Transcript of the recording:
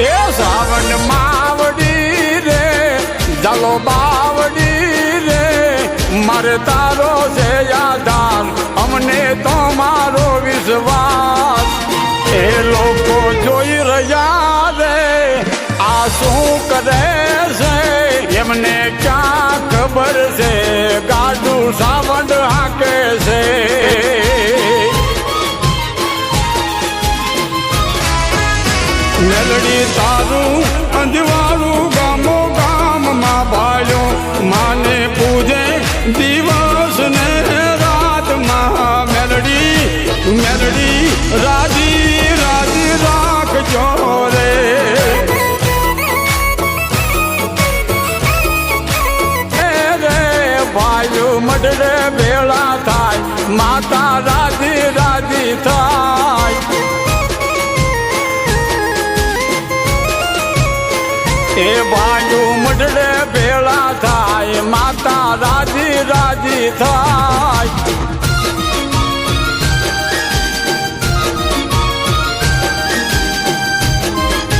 એ સાવન માવડી રે, જલો બાવડી રે, મારે તારો છે યાદાન, અમને તો મારો વિશ્વાસ. એ લોકો જોઈ રહ્યા રે, આ શું કરે છે, એમને ક્યાં ખબર છે? મેલડી તારું, અંજવાળું ગામો ગામમાં ભાલ્યો માને પૂજે દિવસ ને રાતમાં. મેલડી મેલડી, રાજી રાજી રાખજો રે. રે ભાઈઓ મડરે ભેળા થાય. માતા એ ભાઈઓ મડરે ભેળા થાય માતા રાજી રાજી થાય.